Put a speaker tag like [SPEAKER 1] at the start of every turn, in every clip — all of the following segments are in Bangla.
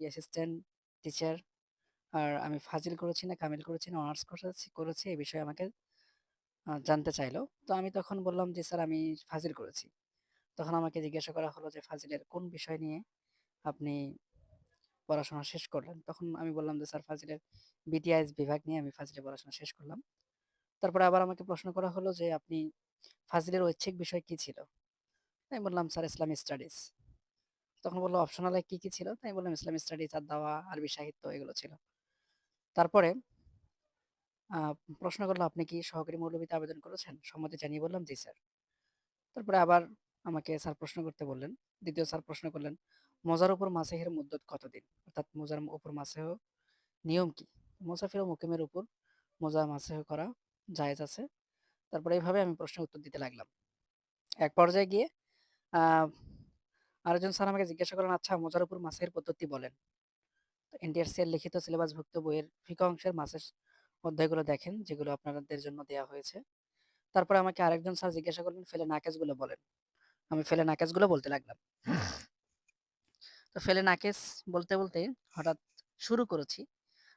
[SPEAKER 1] অ্যাসিস্ট্যান্ট টিচার আর আমি ফাজিল করেছি না কামিল করেছি না অনার্স করেছি করেছি এই বিষয়ে আমাকে জানতে চাইলো। তো আমি তখন বললাম যে, "স্যার আমি ফাজিল করেছি।" তখন আমাকে জিজ্ঞাসা করা হলো যে, "ফাজিলের কোন বিষয় নিয়ে আপনি পড়াশোনা শেষ করলেন?" তখন আমি বললাম যে, "স্যার ফাজিলের বিটিআইএস বিভাগ নিয়ে আমি ফাজিলে পড়াশোনা শেষ করলাম।" তারপরে আবার আমাকে প্রশ্ন করা হলো যে, "আপনি ফাজিলের ঐচ্ছিক বিষয় কি ছিল?" আমি বললাম, "স্যার ইসলামিক স্টাডিজ।" তখন বলল, "অপশনালে কি, কি ছিল?" তাই বললাম, "ইসলামিক স্টাডিজ আর দাওয়া, আরবি সাহিত্য এগুলো ছিল।" তারপরে প্রশ্ন করল "আপনি কি সহকারী মৌলবীতে আবেদন করেছেন?" সম্মতি জানিয়ে বললাম, "জি স্যার।" তারপরে আবার আমাকে স্যার প্রশ্ন করতে বললেন। দ্বিতীয় স্যার প্রশ্ন করলেন, "মোজার উপর মাসেহের মুদ্দত কতদিন?" অর্থাৎ মোজার উপর মাসিহ নিয়ম কি? মুসাফির ও মুকিমের উপর মোজা মাসিহ করা জায়েজ আছে। তারপরে এইভাবে আমি প্রশ্নের উত্তর দিতে লাগলাম। এক পর্যায়ে গিয়ে আরেকজন স্যার আমাকে জিজ্ঞাসা করলেন, "আচ্ছা মোজার উপর মাসিহের পদ্ধতি বলেন।" তো এনটিআরসি এর লিখিত সিলেবাসভুক্ত বইয়ের ফিকহ অংশের মাসের অধ্যায়গুলো দেখেন, যেগুলো আপনাদের জন্য দেয়া হয়েছে। তারপরে আমাকে আরেকজন স্যার জিজ্ঞাসা করলেন, "ফেলে নাকেসগুলো বলেন।" আমি ফেলে নাকেসগুলো বলতে লাগলাম। তো ফেলে নাকেস বলতে, বলতে হঠাৎ শুরু করেছি।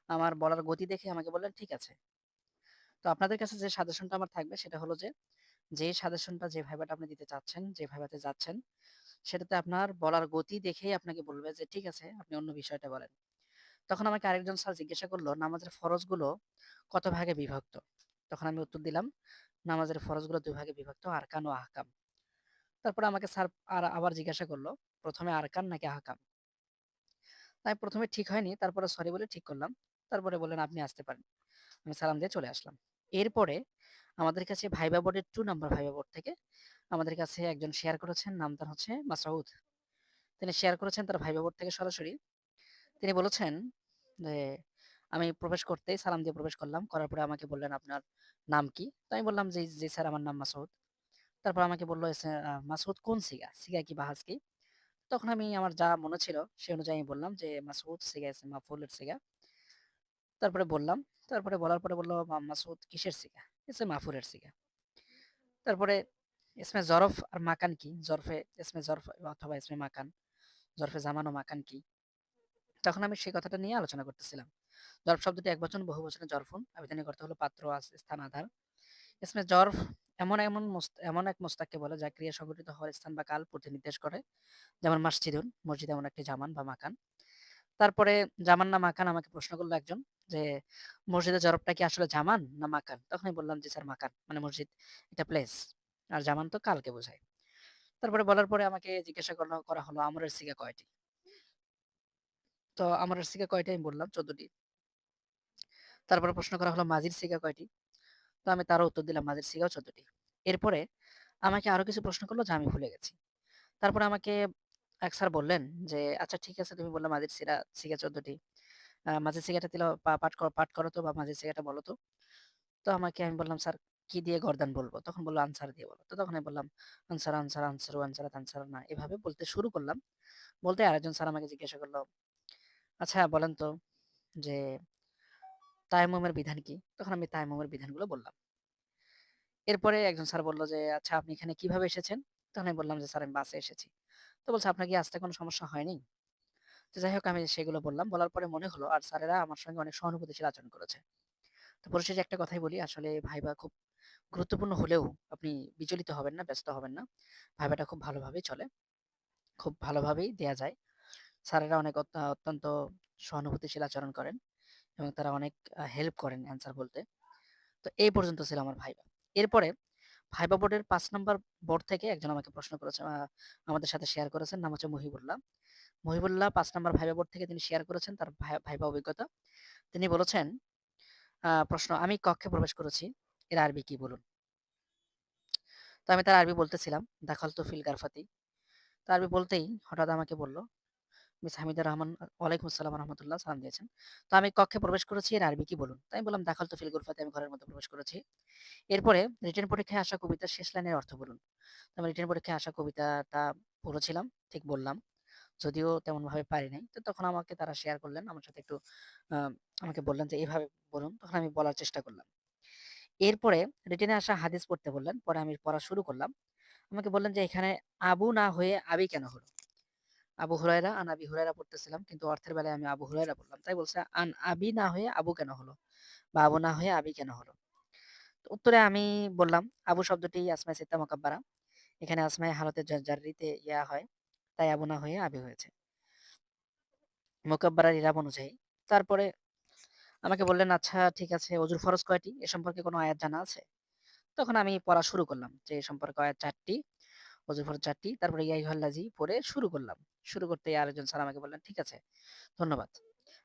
[SPEAKER 1] আমার বলার গতি দেখে আমাকে বললেন, "ঠিক আছে।" তো আপনাদের কাছে যে সাজেশনটা আমার থাকবে সেটা হলো যে, যে সাজেশনটা যে ভাইবাটা আপনি দিতে চাচ্ছেন, যে ভাইবাতে যাচ্ছেন, সেটাতে আপনার বলার গতি দেখেই আপনাকে বলবে যে, "ঠিক আছে, আপনি অন্য বিষয়টা বলেন।" তখন আমাকে আরেকজন স্যার জিজ্ঞাসা করল, "নামাজের ফরজগুলো কত ভাগে বিভক্ত?" তখন আমি উত্তর দিলাম, "নামাজের ফরজগুলো ২ ভাগে বিভক্ত, আরকান ও আহকাম।" তারপরে আমাকে স্যার আর আবার জিজ্ঞাসা করল "প্রথমে আরকান নাকি আহকাম?" তাই প্রথমে ঠিক হয়নি। তারপরে সরি বলে ঠিক করলাম। তারপরে বললেন, "আপনি আসতে পারেন।" আমি সালাম দিয়ে চলে আসলাম। এরপরে আমাদের কাছে ভাইবা বোর্ডের টু নাম্বার ভাইবা বোর্ড থেকে আমাদের কাছে একজন শেয়ার করেছেন, নাম তার হচ্ছে মাসউদ। তিনি শেয়ার করেছেন তার ভাই বোর্ড থেকে সরাসরি। তিনি বলেছেন যে, আমি প্রবেশ করতেই সালাম দিয়ে প্রবেশ করলাম। করার পরে আমাকে বললেন, "আপনার নাম কি?" তো আমি বললাম যে, যে স্যার আমার নাম মাসউদ।" তারপর আমাকে বলল "এসে আ কোন সিগা? সিগা কি বাহাজ কি?" তখন আমি আমার যা মনে ছিল সে অনুযায়ী আমি বললাম যে, "মাসউদ সিগা মাফউলের সিগা।" তারপরে বললাম। তারপরে বলার পরে বলল "মা মাসউদ কিসের সিগা?" ইসমে মাফউলের সিগা। তারপরে ইসমে জরফ আর মাকান কি? জরফে ইসমে জরফ অথবা ইসমে মাকান, জরফে জামান ও মাকান কি? তখন আমি সেই কথাটা নিয়ে আলোচনা করতেছিলাম। জরফ শব্দটি এক বছর বহু বহুবচনে জরফুন। আবিধানিক করতে হলো পাত্র, স্থান, আধার। ইসমে জরফ এমন এমন এমন এক মোস্তাককে বলে যা ক্রিয়া সংঘটিত হওয়ার স্থান বা কাল প্রতিনির্দেশ করে। যেমন মাসজিদুন, মসজিদ এমন একটি জামান বা মাকান। তারপরে জামান না মাকান আমাকে প্রশ্ন করল একজন যে, "মসজিদের জরফটা কি আসলে জামান না মাকান?" তখন আমি বললাম যে, "স্যার মাকান। মানে মসজিদ এটা প্লেস। আর জামান তো কালকে বোঝায়।" তারপরে বলার পরে আমাকে জিজ্ঞাসা করল করা হলো, "আমরের সিগা কয়টি?" তো আমরের সিগা কয়টি আমি বললাম ১৪ টি। তারপরে প্রশ্ন করা হলো, "মাজির সিগা কয়টি?" তো আমি তারও উত্তর দিলাম, "মাজির সিগাও ১৪ টি।" এরপরে আমাকে আরও কিছু প্রশ্ন করল যা আমি ভুলে গেছি। তারপরে আমাকে এক স্যার বললেন যে, "আচ্ছা ঠিক আছে তুমি বললে মাজির সিরা সিগা ১৪ টি। আ মাজির সিগাটা তিলা পাঠ পাঠ করো তো বা মাজির সিগাটা বলো তো।" তো আমাকে আমি বললাম, "স্যার কি দিয়ে গর্দান বলব?" তখন বলল, "আনসার দিয়ে বলো।" তো তখন আমি বললাম, "আনসার, আনসার, আনসারু, আনসারাত, আনসারানা" এভাবে বলতে শুরু করলাম। বলতে আরেকজন স্যার আমাকে জিজ্ঞাসা করল, "আচ্ছা বলেন তো যে তায়াম্মুমের বিধান কি?" তখন আমি তায়াম্মুমের বিধানগুলো বললাম। এরপরে একজন স্যার বলল যে, "আচ্ছা আপনি এখানে কীভাবে এসেছেন?" তখন আমি বললাম যে, "স্যার আমি বাসে এসেছি।" তো বলছে, "আপনার কি আসতে কোনো সমস্যা হয়নি?" তো যাই হোক আমি সেগুলো বললাম। বলার পরে মনে হলো আর স্যারেরা আমার সঙ্গে অনেক সহানুভূতিশীল আচরণ করেছে। তো পরিশেষে একটা কথাই বলি আসলে ভাইবা খুব গুরুত্বপূর্ণ হলেও আপনি বিচলিত হবেন না, ব্যস্ত হবেন না। ভাইবাটা খুব ভালোভাবেই চলে। খুব ভালোভাবেই দেয়া যায়। স্যারেরা অনেক অত্যন্ত সহানুভূতিশীল আচরণ করেন এবং তারা অনেক হেল্প করেন অ্যান্সার বলতে। তো এই পর্যন্ত ছিল আমার ভাইবা। এরপরে ভাইবা বোর্ডের পাঁচ নাম্বার বোর্ড থেকে একজন আমাকে প্রশ্ন করেছে আমাদের সাথে শেয়ার করেছেন। নাম হচ্ছে মহিবুল্লাহ। মহিবুল্লাহ পাঁচ নাম্বার ভাইবা বোর্ড থেকে তিনি শেয়ার করেছেন তার ভাই ভাইবা অভিজ্ঞতা। তিনি বলেছেন, প্রশ্ন, "আমি কক্ষে প্রবেশ করেছি। এর আরবি কি বলুন?" তো আমি তার আরবি বলতেছিলাম, "দাখালতু ফিল গারফাতি।" তো আরবি বলতেই হঠাৎ আমাকে বলল, মিস হামিদা রহমান ওয়ালাইকুম আসসালাম রাহমাতুল্লাহ সালাম দিয়েছেন। তো আমি কক্ষে প্রবেশ করেছি এর আরবি কি বলুন? তো আমি বললাম, "দাখালতু ফিল গুরফাতি" আমি ঘরের মধ্যে প্রবেশ করেছি। এরপরে রিটেন পরীক্ষায় আসা কবিতার শেষ লাইনের অর্থ বলুন। তো আমি রিটেন পরীক্ষায় আসা কবিতাটা পড়েছিলাম, ঠিক বললাম। যদিও তেমনভাবে পারি নাই। তো তখন আমাকে তারা শেয়ার করলেন। আমার সাথে একটু আমাকে বললেন যে, এইভাবে বলুন।" তখন আমি বলার চেষ্টা করলাম। এরপরে রিটেনে আসা হাদিস পড়তে বললেন। পরে আমি পড়া শুরু করলাম। আমাকে বললেন যে, "এখানে আবু না হয়ে আবি কেন হলো?" আবু হুরায়রা আন আবি হুরায়রা পড়তেছিলাম কিন্তু অর্থের বেলায় আমি আবু হুরায়রা বললাম তাই বলছে আন আবি না হয়ে আবু কেন হলো বা আবু না হয়ে আবি কেন হলো উত্তরে আমি বললাম আবু শব্দটি আসমাই সিত্তা মোকাব্বারা এখানে আসমাই হালতে জারিতে ইয়া হয় তাই আবু না হয়ে আবি হয়েছে মোকাব্বারার ইরাব অনুযায়ী তারপরে আমাকে বললেন আচ্ছা ঠিক আছে, অজুর ফরজ কয়টি? এ সম্পর্কে কোনো আয়াত জানা আছে? তখন আমি পড়া শুরু করলাম, যে এ সম্পর্কে আয়াত চারটি, অজুর ফরজ চারটি, তারপরে ইয়াইহাল্লাজি পড়ে শুরু করলাম। শুরু করতে আরেকজন স্যার আমাকে বললেন, ঠিক আছে, ধন্যবাদ।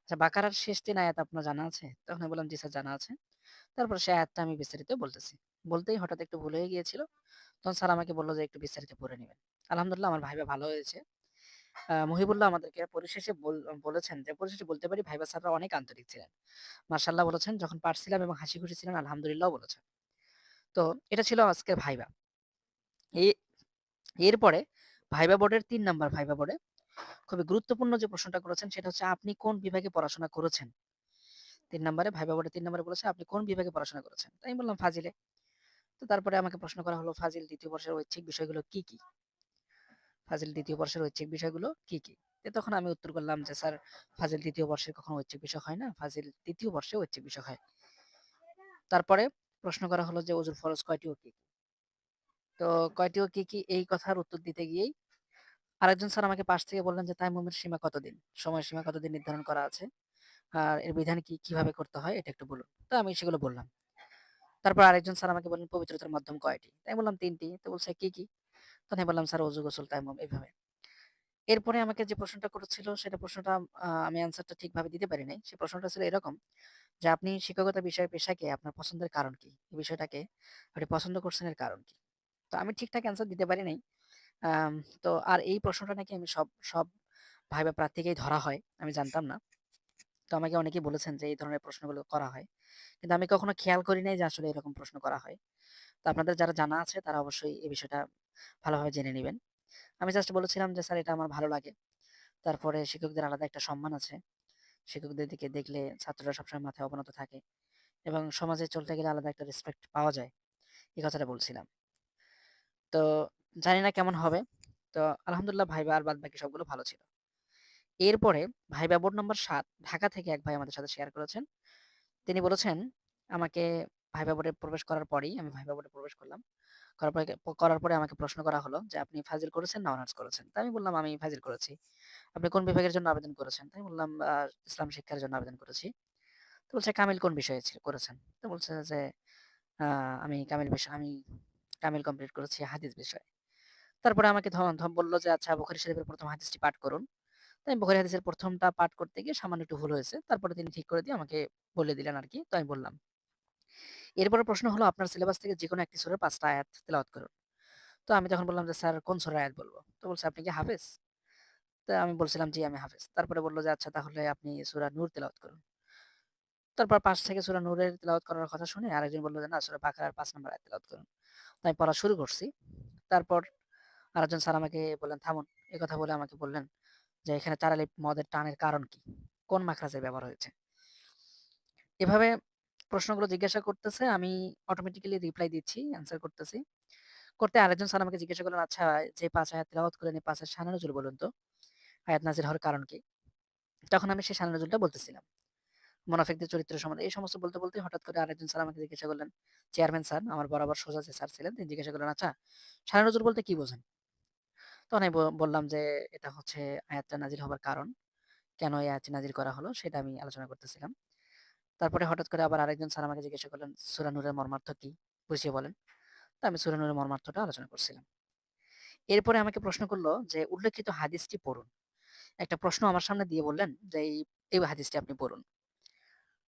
[SPEAKER 1] আচ্ছা বাকারার শেষ তিন আয়াত আপনার জানা আছে? তখন আমি বললাম, জি স্যার, জানা আছে। তারপর সে আয়াতটা আমি বিস্তারিত বলতেছি। বলতেই হঠাৎ একটু ভুল হয়ে গিয়েছিল। তখন স্যার আমাকে বলল যে, একটু বিস্তারিত পড়ে নেবেন। আলহামদুলিল্লাহ, আমার ভাইবা ভালো হয়েছে। মহিবুল্লাহ আমাদেরকে পরিশেষে বলেছেন যে, পরিশেষে বলতে পারি ভাইবা স্যাররা অনেক আন্তরিক ছিলেন। মার্শাল্লাহ বলেছেন, যখন পারছিলাম এবং হাসি খুশি ছিলেন আলহামদুলিল্লাহ বলেছেন। তো এটা ছিল আজকের ভাইবা। এরপরে ভাইবা বোর্ডের তিন নাম্বার ভাইবা বোর্ডে খুবই গুরুত্বপূর্ণ যে প্রশ্নটা করেছেন, সেটা হচ্ছে, আপনি কোন বিভাগে পড়াশোনা করেছেন? তিন নম্বরে, ভাইবা বোর্ডে তিন নম্বরে বলেছে, আপনি কোন বিভাগে পড়াশোনা করেছেন? তাই বললাম ফাজিলে। তো তারপরে আমাকে প্রশ্ন করা হলো, ফাজিল দ্বিতীয় বর্ষের ঐচ্ছিক বিষয়গুলো কি কি? ফাজিল দ্বিতীয় বর্ষের ঐচ্ছিক বিষয়গুলো কি কি? তখন আমি উত্তর করলাম যে, স্যার, ফাজিল দ্বিতীয় বর্ষের কখনো ঐচ্ছিক বিষয় হয় না। ফাজিল তৃতীয় বর্ষে ঐচ্ছিক বিষয় হয়। তারপরে প্রশ্ন করা হলো যে, ওজুর ফরজ কয়টি ও কি কি? তো কয়টি ও কি কি? এই কথার উত্তর দিতে গিয়েই আরেকজন স্যার আমাকে পাশ থেকে বললেন যে, তাইমুমের সীমা কতদিন? সময় সীমা কতদিন নির্ধারণ করা আছে? আর এর বিধান কি, কীভাবে করতে হয়, এটা একটু বলুন। তো আমি সেগুলো বললাম। তারপর আরেকজন স্যার আমাকে বললেন, পবিত্রতার মাধ্যম কয়টি? তাই বললাম, তিনটি। তো বলছে, কি কি? তখন বললাম, স্যার, অজু গোসল তাইমুম এইভাবে এরপরে আমাকে যে প্রশ্নটা করেছিল, সেটা প্রশ্নটা আমি অ্যান্সারটা ঠিকভাবে দিতে পারি নাই সেই প্রশ্নটা ছিল এরকম যে, আপনি শিক্ষকতা বিষয় পেশাকে, আপনার পছন্দের কারণ কি? এই বিষয়টাকে, আপনি পছন্দ করছেন এর কারণ কি? তো আমি ঠিকঠাক অ্যান্সার দিতে পারি নাই তো আর এই প্রশ্নটা নাকি আমি সব সব ভাই বা প্রার্থীকেই ধরা হয়, আমি জানতাম না। তো আমাকে অনেকেই বলেছেন যে, এই ধরনের প্রশ্নগুলো করা হয়। কিন্তু আমি কখনো খেয়াল করি নাই যে, আসলে এরকম প্রশ্ন করা হয়। তো আপনাদের যারা জানা আছে, তারা অবশ্যই এই বিষয়টা ভালোভাবে জেনে নেবেন। আমি জাস্ট বলেছিলাম যে, স্যার, এটা আমার ভালো লাগে। তারপরে শিক্ষকদের আলাদা একটা সম্মান আছে। শিক্ষকদের দিকে দেখলে ছাত্ররা সবসময় মাথায় অবনত থাকে এবং সমাজে চলতে গেলে আলাদা একটা রেসপেক্ট পাওয়া যায়। এই কথাটা বলছিলাম। তো জানি না কেমন হবে। তো আলহামদুলিল্লাহ ভাইবা আর বাদ বাকি সবগুলো ভালো ছিল। এরপরে ভাইবা বোর্ড নম্বর সাত, ঢাকা থেকে এক ভাই আমাদের সাথে শেয়ার করেছেন। তিনি বলেছেন, আমাকে ভাইবা বোর্ডে প্রবেশ করার পরেই আমি ভাইবা বোর্ডে প্রবেশ করলাম। করার পরে আমাকে প্রশ্ন করা হলো যে, আপনি ফাজিল করেছেন না অনার্স করেছেন? তাই আমি বললাম, আমি ফাজিল করেছি। আপনি কোন বিভাগের জন্য আবেদন করেছেন? তাই বললাম ইসলাম শিক্ষার জন্য আবেদন করেছি। তো বলছে, কামিল কোন বিষয়ে করেছেন? তো বলছে যে আমি কামিল বিষয়, আমি কামিল কমপ্লিট করেছি হাদিস বিষয়ে। তারপরে আমাকে ধ ধ, বলল যে আচ্ছা বুখারী শরীফের প্রথম হাদিসটি পাঠ করুন। তাই আমি বুখারী হাদিসের প্রথমটা পাঠ করতে গিয়ে সামান্য একটু ভুল হয়েছে। তারপরে তিনি ঠিক করে দিয়ে আমাকে বলে দিলেন আর কি তো আমি বললাম এরপরে প্রশ্ন হলো, আপনার সিলেবাস থেকে যে কোনো একটি সূরার পাঁচটা আয়াত তেলাওয়াত করুন। তো আমি তখন বললাম যে, স্যার, কোন সূরার আয়াত বলব? তো বলছে, আপনি কি হাফেজ? তো আমি বলছিলাম, জি, আমি হাফেজ। তারপরে বলল যে আচ্ছা তাহলে আপনি সূরা নূর তেলাওয়াত করুন। তারপর পাঁচ থেকে সূরা নূরের তেলাওয়াত করার কথা শুনে আরেকজন বলল যে, না, সূরা বাকারার পাঁচ নম্বর আয়াত তেলাওয়াত করুন। তো আমি পড়া শুরু করছি। তারপর আরেকজন স্যার আমাকে বললেন, থামুন। এ কথা বলে আমাকে বললেন যে, এখানে চার আলিফ মদের টানের কারণ কি? কোন মাখরাজের ব্যবহার হয়েছে? এভাবে প্রশ্নগুলো জিজ্ঞাসা করতেছে, আমি অটোমেটিক্যালি রিপ্লাই দিচ্ছি অ্যান্সার করতেছি। করতে আরেকজন স্যার আমাকে জিজ্ঞাসা করলেন আচ্ছা যে পাঁচ আয়াত তেলাওয়াত করলেন এই পাঁচের শানে নজরুল বলুন তো, আয়াত নাজিল হওয়ার কারণ কি? তখন আমি সেই শানে নজরুলটা বলতেছিলাম। মোনাফিকদের চরিত্র সম্বন্ধে, এই সমস্ত বলতে বলতে হঠাৎ করে আরেকজন স্যার আমাকে জিজ্ঞাসা করলেন চেয়ারম্যান স্যার আমার বরাবর সোজা যে স্যার ছিলেন, তিনি জিজ্ঞাসা করলেন আচ্ছা শানে নজরুল বলতে কি বোঝেন? তখন আমি বললাম যে, এটা হচ্ছে আয়াতটা নাজিল হবার কারণ। কেন এই আয়াতটি নাজিল করা হলো, সেটা আমি আলোচনা করতেছিলাম। তারপরে হঠাৎ করে আবার আরেকজন স্যার আমাকে জিজ্ঞাসা করলেন সুরানুরের মর্মার্থ কি? বুঝিয়ে বলেন, তো আমি সূরা নূরের মর্মার্থটা আলোচনা করছিলাম। এরপরে আমাকে প্রশ্ন করল যে, উল্লেখিত হাদিসটি পড়ুন। একটা প্রশ্ন আমার সামনে দিয়ে বললেন যে, এই হাদিসটি আপনি পড়ুন।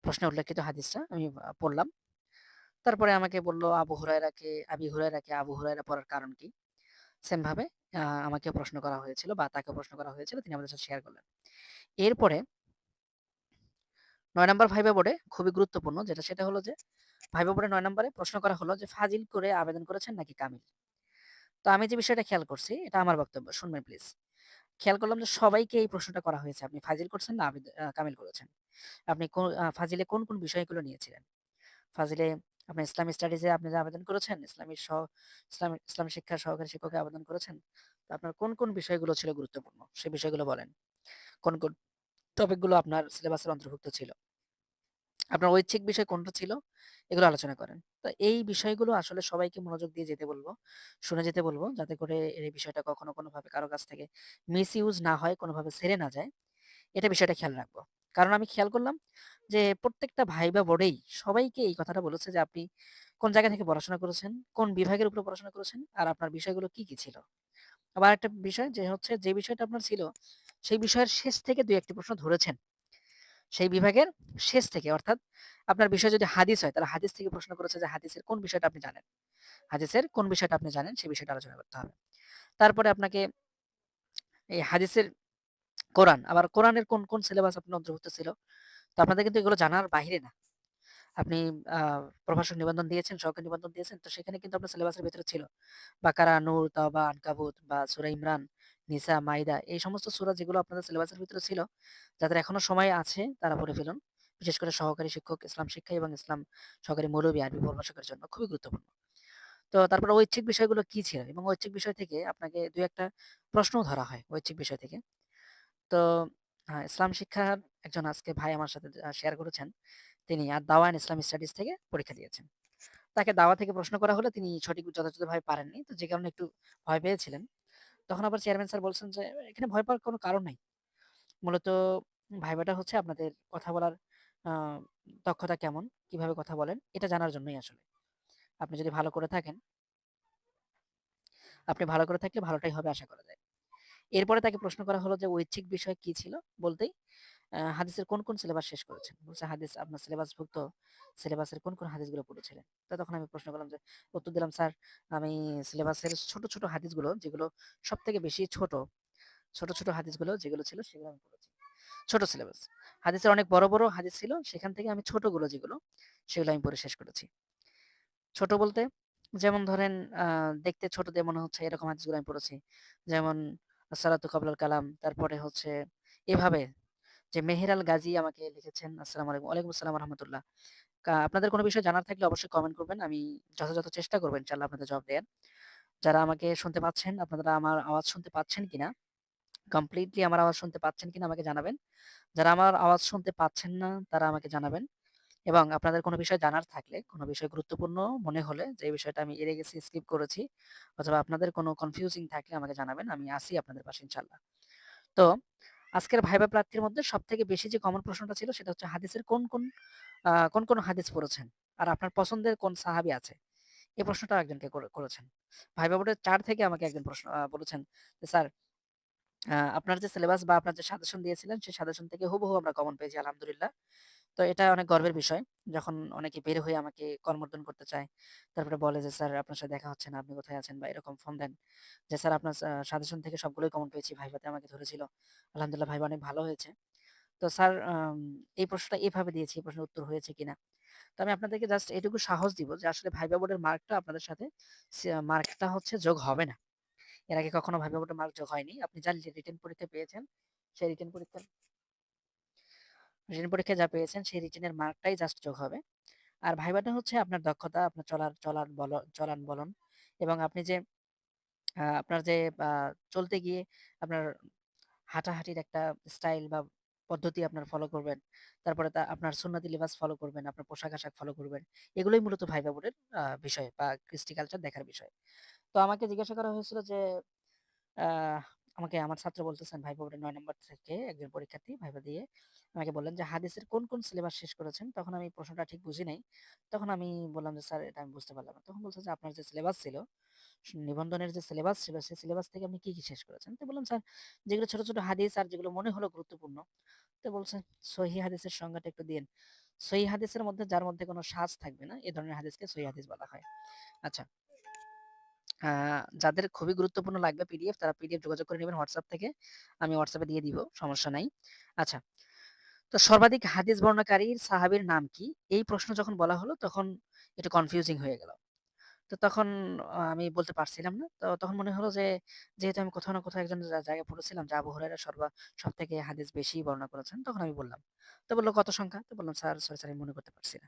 [SPEAKER 1] প্রশ্নে উল্লেখিত হাদিসটা আমি পড়লাম। তারপরে আমাকে বলল, আবু হুরায়রাকে, আবি হুরায়রাকে, আবু হুরায়রা পড়ার কারণ কি? সেম ভাবে আমাকে প্রশ্ন করা হয়েছিল বা তাকে প্রশ্ন করা হয়েছিল, তিনি আমাদের সাথে শেয়ার করলেন। এরপরে নয় নম্বর ভাইবা বোর্ডে খুবই গুরুত্বপূর্ণ যেটা সেটা হলো যে ভাইবা বোর্ডে নয় নম্বরে প্রশ্ন করা হলো যে ফাজিল করে আবেদন করেছেন নাকি কামিল তো আমি যে বিষয়টা খেয়াল করছি এটা আমার বক্তব্য শুনবেন প্লিজ খেয়াল করলাম যে সবাইকে এই প্রশ্নটা করা হয়েছে আপনি ফাজিল করছেন না কামিল করেছেন আপনি কোন ফাজিলে কোন কোন বিষয়গুলো নিয়েছিলেন ফাজিলে আপনি ইসলামী স্টাডিজে আপনি যে আবেদন করেছেন ইসলামী সহ ইসলাম ইসলাম শিক্ষা সহকারী শিক্ষকে আবেদন করেছেন তো আপনার কোন, কোন বিষয়গুলো ছিল গুরুত্বপূর্ণ? সে বিষয়গুলো বলেন। কোন, কোন টপিকগুলো আপনার সিলেবাসের অন্তর্ভুক্ত ছিল? আপনার ঐচ্ছিক বিষয় কোনটা ছিল? এগুলো আলোচনা করেন। তো এই বিষয়গুলো আসলে সবাইকে মনোযোগ দিয়ে যেতে বলব। শুনে যেতে বলব যাতে করে এই বিষয়টা কখনো কোনোভাবে কারও কাছ থেকে মিসইউজ না হয়, কোনোভাবে ছেড়ে না যায়। এটা বিষয়টা খেয়াল রাখব। কারণ আমি খেয়াল করলাম যে প্রত্যেকটা ভাইবা বোর্ডেই সবাইকে এই কথাটা বলেছে যে আপনি কোন জায়গা থেকে পড়াশোনা করেছেন, কোন বিভাগের উপরে পড়াশোনা করেছেন, আর আপনার বিষয়গুলো কি, কি ছিল। আবার একটা বিষয় যে হচ্ছে যে বিষয়টা আপনার ছিল, সেই বিষয়ের শেষ থেকে দুই একটি প্রশ্ন ধরেছেন। সেই বিভাগের শেষ থেকে অর্থাৎ আপনার বিষয় যদি হাদিস হয় তাহলে হাদিস থেকে প্রশ্ন করেছে যে হাদিসের কোন বিষয়টা আপনি জানেন? হাদিসের কোন বিষয়টা আপনি জানেন সেই বিষয়টা আলোচনা করতে হবে। তারপরে আপনাকে এই হাদিসের কোরআন, আবার কোরআনের কোন, কোন সিলেবাস আপনার অন্তর্ভুক্ত ছিল? তো আপনাদের কিন্তু এগুলো জানার বাহিরে না। আপনি প্রভাষক নিবন্ধন দিয়েছেন, সহকারী নিবন্ধন দিয়েছেন। তো সেখানে কিন্তু আপনার সিলেবাসের ভেতরে ছিল। বাকারা, নূর, তাওবা, আনকাবুত বা সূরা ইমরান, নিসা, মাইদা এই সমস্ত সূরা যেগুলো আপনাদের সিলেবাসের ভিতরে ছিল, যাদের এখনও সময় আছে তারা পড়ে ফেলুন। বিশেষ করে সহকারী শিক্ষক, ইসলাম শিক্ষা এবং ইসলাম সহকারী মৌলবী আরবি প্রভাষকের জন্য খুবই গুরুত্বপূর্ণ। তো তারপরে ঐচ্ছিক বিষয়গুলো কি ছিল? এবং ঐচ্ছিক বিষয় থেকে আপনাকে ২-১ টা প্রশ্নও ধরা হয় ঐচ্ছিক বিষয় থেকে। তো আ ইসলাম শিক্ষার একজন আজকে ভাই আমার সাথে শেয়ার করেছেন। তিনি আর দাওয়া অ্যান্ড ইসলামিক স্টাডিজ থেকে পরীক্ষা দিয়েছেন। তাকে দাওয়া থেকে প্রশ্ন করা হলে তিনি সঠিক যথাযথভাবে পারেননি। তো যে কারণে একটু ভয় পেয়েছিলেন। তখন আবার চেয়ারম্যান স্যার বলছেন যে, "এখানে ভয় পাওয়ার কোনো কারণ নাই। মূলত ভাইবাটা হচ্ছে আপনাদের কথা বলার দক্ষতা কেমন, কীভাবে কথা বলেন এটা জানার জন্যই আসলে। আপনি যদি ভালো করে থাকেন" আপনি ভালো করে থাকলে ভালোটাই হবে আশা করা যায়। এরপরে তাকে প্রশ্ন করা হলো যে ঐচ্ছিক বিষয় কি ছিল? বলতেই হাদিসের কোন, কোন সিলেবাস শেষ করেছেন? বলছে হাদিস আপনার সিলেবাসভুক্ত সিলেবাসের কোন, কোন হাদিসগুলো পড়েছিলেন? তো তখন আমি প্রশ্ন করলাম যে উত্তর দিলাম, "স্যার আমি সিলেবাসের ছোট, ছোট হাদিসগুলো যেগুলো সবথেকে বেশি ছোট, ছোট, ছোট হাদিসগুলো যেগুলো ছিল সেগুলো আমি পড়েছি। ছোট সিলেবাস। হাদিসের অনেক বড়, বড় হাদিস ছিল সেখান থেকে আমি ছোটগুলো যেগুলো সেগুলো আমি পড়ে শেষ করেছি।" ছোট বলতে যেমন ধরেন দেখতে ছোট দিয়ে মনে হচ্ছে এরকম হাদিসগুলো আমি পড়েছি। যেমন আসসালাতু কাবলাল কালাম তারপরে হচ্ছে এভাবে যে মেহের আল গাজী আমাকে লিখেছেন আসসালামু আলাইকুম। ওয়ালাইকুম আসসালাম রাহমাতুল্লাহ। আপনাদের কোনো বিষয় জানার থাকলে অবশ্যই কমেন্ট করবেন। আমি যথাযথ চেষ্টা করব ইনশাআল্লাহ আপনাদের জবাব দেয়ার। যারা আমাকে শুনতে পাচ্ছেন, আপনারা আমার আওয়াজ শুনতে পাচ্ছেন কিনা? কমপ্লিটলি আমার আওয়াজ শুনতে পাচ্ছেন কিনা আমাকে জানাবেন। যারা আমার আওয়াজ শুনতে পাচ্ছেন না তারা আমাকে জানাবেন। এবং আপনাদের কোনো বিষয় জানার থাকলে, কোনো বিষয় গুরুত্বপূর্ণ মনে হলে যে বিষয়টা আমি এড়ে গেছি, স্কিপ করেছি অথবা আপনাদের কোনো কনফিউজিং থাকলে আমাকে জানাবেন। আমি আছি আপনাদের পাশে ইনশাআল্লাহ। তো আজকের ভাইবা প্রার্থীর মধ্যে সব থেকে বেশি যে কমন প্রশ্নটা ছিল সেটা হচ্ছে হাদিসের কোন, কোন কোন, কোন হাদিস পড়েছেন? আর আপনার পছন্দের কোন সাহাবি আছে? এই প্রশ্নটা একজনকে করেছেন। ভাইবা বোর্ডের চার থেকে আমাকে একজন প্রশ্ন বলেছেন যে, "স্যার আপনার যে সিলেবাস বা আপনার যে সাজেশন দিয়েছিলেন সেই সাজেশন থেকে হুবহু আমরা কমন পেয়েছি আলহামদুলিল্লাহ।" তো এটা অনেক গর্বের বিষয়। যখন অনেকে বের হয়ে আমাকে করমর্দন করতে চায়। তারপরে বলে যে, "স্যার আপনার সাথে দেখা হচ্ছে না। আপনি কোথায় আছেন?" বা এরকম ফোন দেন। যে, "স্যার আপনার সাজেশন থেকে সবগুলোই কমন পেয়েছি। ভাইভাতে আমাকে ধরেছিল। আলহামদুলিল্লাহ ভাইবা অনেক ভালো হয়েছে।" তো স্যার এই প্রশ্নটা এইভাবে দিয়েছি, এই প্রশ্নের উত্তর হয়েছে কিনা? তো আমি আপনাদেরকে জাস্ট এটুকু সাহস দিব যে আসলে ভাইবা বোর্ডের মার্কটা আপনাদের সাথে মার্কটা হচ্ছে যোগ হবে না। এর আগে কখনো ভাইবা বোর্ডের মার্ক যোগ হয়নি। আপনি যা রিটেন পরীক্ষা পেয়েছেন, সেই রিটেন পরীক্ষার রিটেন পরীক্ষায় যা পেয়েছেন সেই রিটেনের মার্কটাই জাস্ট যোগ হবে। আর ভাইবাটা হচ্ছে আপনার দক্ষতা, আপনার চলার চলার বল চলান বলন এবং আপনি যে আপনার যে চলতে গিয়ে আপনার হাঁটাহাঁটির একটা স্টাইল বা পদ্ধতি আপনার ফলো করবেন। তারপরে তা আপনার সুন্নতি লিবাস ফলো করবেন, আপনার পোশাক-আশাক ফলো করবেন। এগুলোই মূলত ভাইবা বোর্ডের বিষয় বা কৃষ্টি কালচার দেখার বিষয়। তো আমাকে জিজ্ঞাসা করা হয়েছিল যে আমাকে আমার ছাত্র বলতেছেন ভাইবা বোর্ডের ৯ নম্বর থেকে একজন পরীক্ষার্থী ভাইবা দিয়ে আমাকে বললেন যে, "হাদিসের কোন, কোন সিলেবাস শেষ করেছেন?" তখন আমি প্রশ্নটা ঠিক বুঝি নাই। তখন আমি বললাম যে, "স্যার এটা আমি বুঝতে পারলাম না।" তখন বলছে যে, "আপনার যে সিলেবাস ছিল, নিবন্ধনের যে সিলেবাস ছিল, সেই সিলেবাস থেকে আপনি কি, কি শেষ করেছেন?" তো বললাম, "স্যার যেগুলো ছোট, ছোট হাদিস আর যেগুলো মনে হলো গুরুত্বপূর্ণ।" তো বলছেন, "সহিহ হাদিসের সংজ্ঞাটা একটু দিন সহিহ হাদিসের মধ্যে যার মধ্যে কোনো সাজ থাকবে না, এ ধরনের হাদিসকে সহিহ হাদিস বলা হয়। আচ্ছা। যাদের খুবই গুরুত্বপূর্ণ লাগবে পিডিএফ তারা পিডিএফ যোগাযোগ করে নেবেন হোয়াটসঅ্যাপ থেকে। আমি এ দিয়ে দিব, সমস্যা নাই। আচ্ছা। তো সর্বাধিক হাদিস বর্ণনাকারীর সাহাবীর নাম কি? এই প্রশ্ন যখন বলা হলো তখন একটু কনফিউজিং হয়ে গেল। তো তখন আমি বলতে পারছিলাম না। তো তখন মনে হলো যে যেহেতু আমি কোথাও না কোথাও একজন জায়গায় পড়েছিলাম যে আবু হুরায়রা সর্বা সবথেকে হাদিস বেশি বর্ণনা করেছেন। তখন আমি বললাম। তো বলল "কত সংখ্যা?" তো বললাম, "স্যার সরি স্যার আমি মনে করতে পারছি না।"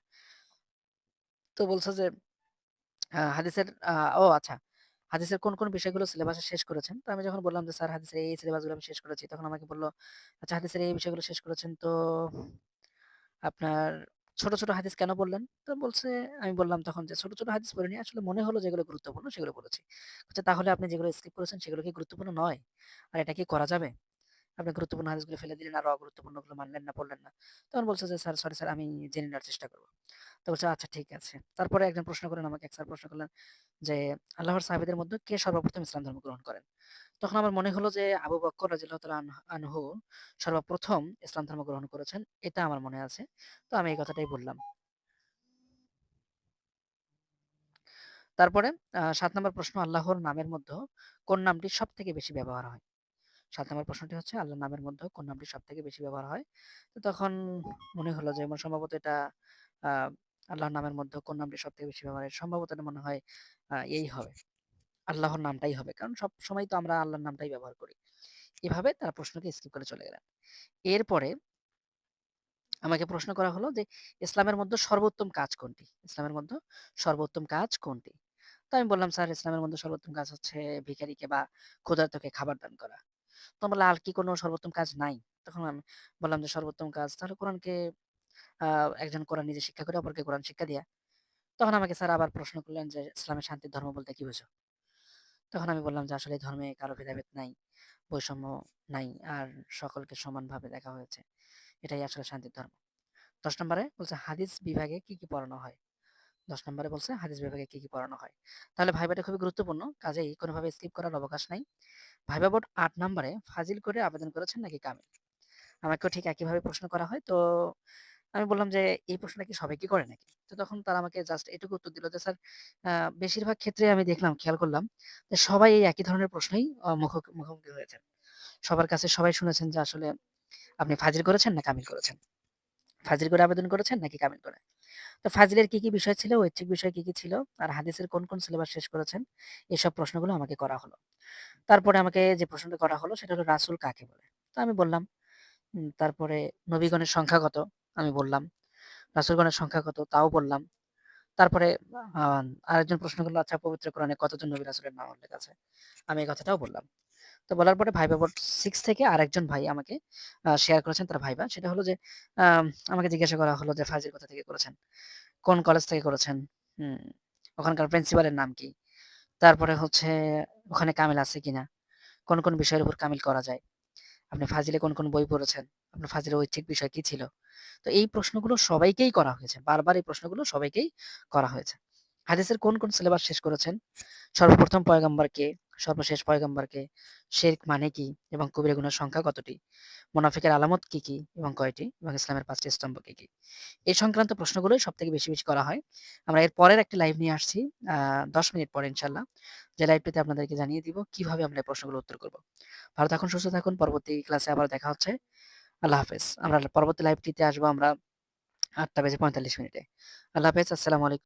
[SPEAKER 1] তো বলছে যে হাদিসের ও আচ্ছা। হাদিসের কোন, কোন বিষয়গুলো সিলেবাসে শেষ করেছেন? তো আমি যখন বললাম যে, "স্যার হাদিসের এই, সিলেবাসগুলো আমি শেষ করেছি।" তখন আমাকে বলল, "আচ্ছা হাদিসের এই বিষয়গুলো শেষ করেছেন তো আপনার ছোট, ছোট হাদিস কেন বললেন?" তো বলছে আমি বললাম তখন যে, "ছোট, ছোট হাদিস পড়িনি। আসলে মনে হলো যেগুলো গুরুত্বপূর্ণ সেগুলো বলেছি।" আচ্ছা "তাহলে আপনি যেগুলো স্কিপ করেছেন সেগুলো কি গুরুত্বপূর্ণ নয়? আর এটা কি করা যাবে? আপনি গুরুত্বপূর্ণ হাদিসগুলো ফেলে দিলেন আর অগুরুত্বপূর্ণগুলো মানলেন না, পড়লেন না।" তখন বলছে যে, "স্যার সরি স্যার আমি জেনে নেওয়ার চেষ্টা করব।" তো বলছে, "আচ্ছা ঠিক আছে।" তারপরে একজন প্রশ্ন করলেন আমাকে, এক স্যার প্রশ্ন করলেন যে, "আল্লাহর সাহাবীদের মধ্যে কে সর্বপ্রথম ইসলাম ধর্ম গ্রহণ করেন?" তখন আমার মনে হলো যে আবু বক্কর তাআলা আনহু সর্বপ্রথম ইসলাম ধর্ম গ্রহণ করেছেন। এটা আমার মনে আছে। তো আমি এই কথাটাই বললাম। তারপরে ৭ নম্বর প্রশ্ন আল্লাহর নামের মধ্যে কোন নামটি সব থেকে বেশি ব্যবহার হয়? সাত নম্বর প্রশ্নটি হচ্ছে আল্লাহর নামের মধ্যে কোন নামটি সব থেকে বেশি ব্যবহার হয়? তো তখন মনে হলো যে সম্ভবত এটা আল্লাহর নামের মধ্যে কোন নামটি সবথেকে বেশি ব্যবহার? সম্ভবত মনে হয় এই হবে। আল্লাহর নামটাই হবে। কারণ সবসময় তো আমরা আল্লাহর নামটাই ব্যবহার করি। এভাবে তারা প্রশ্নকে স্কিপ করে চলে গেলেন। এরপরে আমাকে প্রশ্ন করা হলো যে, "ইসলামের মধ্যে সর্বোত্তম কাজ কোনটি?" ইসলামের মধ্যে সর্বোত্তম কাজ কোনটি? তো আমি বললাম, "স্যার ইসলামের মধ্যে সর্বোত্তম কাজ হচ্ছে ভিখারিকে বা ক্ষুধার্তকে খাবার দান করা।" তো বলল, "আর কি কোনো সর্বোত্তম কাজ নাই?" তখন আমি বললাম যে, "সর্বোত্তম কাজ তাহলে কোরআনকে একজন কোরআন নিজে শিক্ষা করে অপরকে কোরআন শিক্ষা দেয়া।" তখন আমাকে স্যার আবার প্রশ্ন করলেন যে, "ইসলামের শান্তির ধর্ম বলতে কি বুঝো?" তখন আমি বললাম যে, "আসলে ধর্মে কারও ভেদাভেদ নাই, বৈষম্য নাই আর সকলকে সমানভাবে দেখা হয়েছে। এটাই আসলে শান্তির ধর্ম।" ১০ নম্বরে বলছে হাদিস বিভাগে কি, কি পড়ানো হয়? ১০ নম্বরে বলছে হাদিস বিভাগে কি, কি পড়ানো হয়? তাহলে ভাইবাটা খুবই গুরুত্বপূর্ণ। কাজেই কোনোভাবে স্কিপ করার অবকাশ নাই। ভাইবা বোর্ড ৮ নম্বরে ফাজিল করে আবেদন করেছেন নাকি কামিল? আমাকেও ঠিক একইভাবে প্রশ্ন করা হয়। তো আমি বললাম যে, "এই প্রশ্নটা কি সবাইকে করে নাকি?" তো তখন তারা আমাকে জাস্ট এটুকু উত্তর দিল যে, "স্যার বেশিরভাগ ক্ষেত্রে আমি দেখলাম, খেয়াল করলাম যে সবাই এই একই ধরনের প্রশ্নেই মুখোমুখি হয়েছেন। সবার কাছে সবাই শুনেছেন যে আসলে আপনি ফাজিল করেছেন না কামিল করেছেন? ফাজিল করে আবেদন করেছেন নাকি কামিল করে?" তো ফাজিলের কি, কি বিষয় ছিল, ঐচ্ছিক বিষয় কি, কি ছিল, আর হাদিসের কোন, কোন সিলেবাস শেষ করেছেন, এসব প্রশ্নগুলো আমাকে করা হলো। তারপরে আমাকে যে প্রশ্নটা করা হলো সেটা হলো রাসূল কাকে বলে? তো আমি বললাম। তারপরে নবীগণের সংখ্যা কত? আমি বললাম। রাসূলগণের সংখ্যা কত? তাও বললাম। তারপরে আরেকজন প্রশ্ন করল, "আচ্ছা পবিত্র কোরআনে কতজন নবী রাসূলের নাম উল্লেখ আছে?" আমি এই কথাটাও বললাম। তো বলার পরে ভাইবা বোর্ড 6 থেকে আরেকজন ভাই আমাকে শেয়ার করেছেন তার ভাইবা। সেটা হলো যে আমাকে জিজ্ঞাসা করা হলো যে, "ফাজিল কোথা থেকে করেছেন? কোন কলেজ থেকে করেছেন? হুম, ওখানকার প্রিন্সিপালের নাম কি? তারপরে হচ্ছে ওখানে কামিল আছে কিনা? কোন, কোন বিষয়ের উপর কামিল করা যায়? আপনি ফাজিলে কোন, কোন বই পড়েছেন? আপনার ফাজিলে ঐচ্ছিক বিষয় কি ছিল?" তো এই প্রশ্নগুলো সবাইকেই করা হয়েছে। বারবার এই প্রশ্নগুলো সবাইকেই করা হয়েছে। হাদিসের কোন, কোন সিলেবাস শেষ করেছেন? সর্বপ্রথম পয়গম্বর কে? সর্বশেষ পয়গম্বর কে? শেখ মানে কি? এবং কবিরা গুণের সংখ্যা কতটি? মুনাফিকের আলামত কি, কি এবং কয়টি? এবং ইসলামের ৫ টি স্তম্ভ কি, কি? এই সংক্রান্ত প্রশ্নগুলোই সবথেকে বেশি, বেশি করা হয়। আমরা এর পরের একটি লাইভ নিয়ে আসছি ১০ মিনিট পরে ইনশাল্লাহ যে লাইভটিতে আপনাদেরকে জানিয়ে দিব কীভাবে আমরা এই প্রশ্নগুলোর উত্তর করব। ভালো থাকুন, সুস্থ থাকুন। পরবর্তী ক্লাসে আবার দেখা হচ্ছে। আল্লাহ হাফেজ। আমরা পরবর্তী লাইভটিতে আসব আমরা আটটা বেজে ৪৫ মিনিটে। আল্লাহ হাফেজ। আসসালামু আলাইকুম।